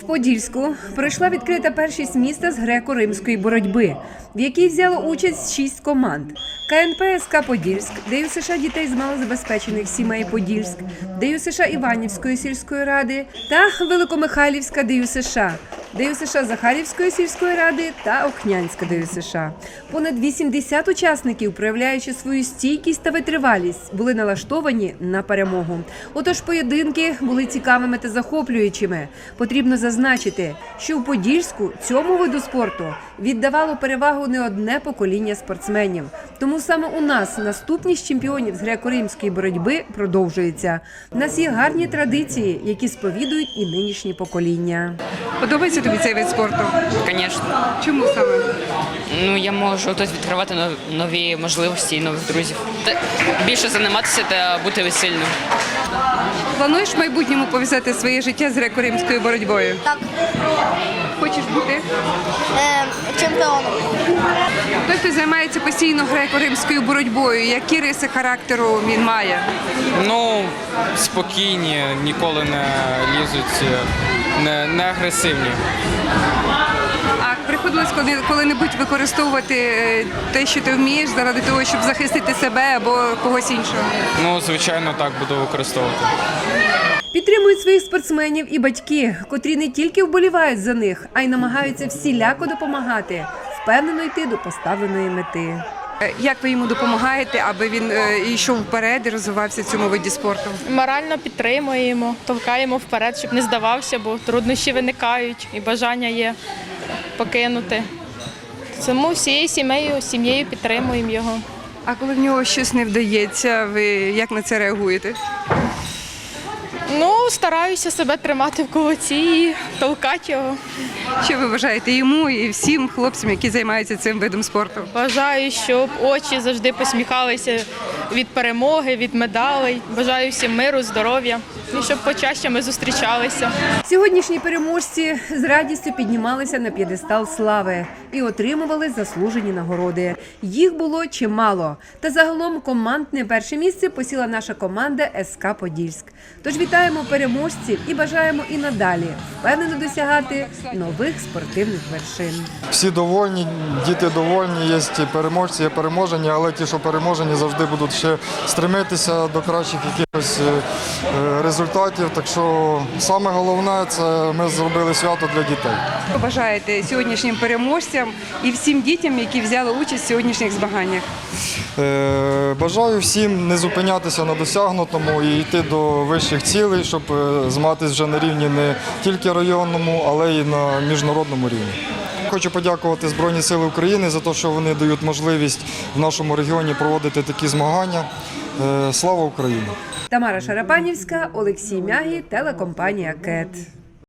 В Подільську пройшла відкрита першість міста з греко-римської боротьби, в якій взяло участь шість команд. КНП СК Подільськ, ДЮСШ дітей з малозабезпечених сімей Подільськ, ДЮСШ Іванівської сільської ради та Великомихайлівська ДЮСШ, ДЮСШ Захарівської сільської ради та Охнянська ДЮСШ. Понад 80 учасників, проявляючи свою стійкість та витривалість, були налаштовані на перемогу. Отож, поєдинки були цікавими та захоплюючими. Потрібно зазначити, що в Подільську цьому виду спорту віддавало перевагу не одне покоління спортсменів. Тому саме у нас наступність чемпіонів з греко-римської боротьби продовжується. У нас є гарні традиції, які сповідують і нинішні покоління. Подобається тобі цей вид спорту? Звісно. Чому саме? Ну я можу тут відкривати нові можливості і нових друзів. Та більше займатися та бути весільним. Плануєш в майбутньому пов'язати своє життя з греко-римською боротьбою? Так, бути? е, чемпіоном. Той, хто займається постійно греко-римською боротьбою, які риси характеру він має? Ну, спокійні, ніколи не лізуть, не, не агресивні. А приходилось коли- коли-небудь використовувати е, те, що ти вмієш, заради того, щоб захистити себе або когось іншого? Ну, звичайно, так буду використовувати. Підтримують своїх спортсменів і батьки, котрі не тільки вболівають за них, а й намагаються всіляко допомагати, впевнено йти до поставленої мети. Е, Як ви йому допомагаєте, аби він е, йшов вперед і розвивався в цьому виді спорту? Морально підтримуємо, толкаємо вперед, щоб не здавався, бо труднощі виникають і бажання є покинути. Тому всією сім'єю, сім'єю підтримуємо його. А коли в нього щось не вдається, ви як на це реагуєте? Ну, стараюся себе тримати в кулаці і толкати його. Що ви вважаєте йому і всім хлопцям, які займаються цим видом спорту? Бажаю, щоб очі завжди посміхалися від перемоги, від медалей. Бажаю всім миру, здоров'я і щоб почаще ми зустрічалися. Сьогоднішні переможці з радістю піднімалися на п'єдестал слави і отримували заслужені нагороди. Їх було чимало. Та загалом командне перше місце посіла наша команда СК Подільськ. Тож вітаємо переможців і бажаємо і надалі впевнено досягати нових спортивних вершин. Всі довольні, діти довольні, є переможці, є переможені, але ті, що переможені, завжди будуть ще стремитися до кращих якихось е, е, результатів. Так що саме головне це ми зробили свято для дітей. Бажаєте сьогоднішнім переможцям і всім дітям, які взяли участь в сьогоднішніх змаганнях? Е, Бажаю всім не зупинятися на досягнутому і йти до вищих цілей, щоб змагатись вже на рівні не тільки районному, але й на міжнародному рівні. Хочу подякувати Збройні Сили України за те, що вони дають можливість в нашому регіоні проводити такі змагання. Е, Слава Україні! Тамара Шарапанівська, Олексій Мягі, телекомпанія КЕТ.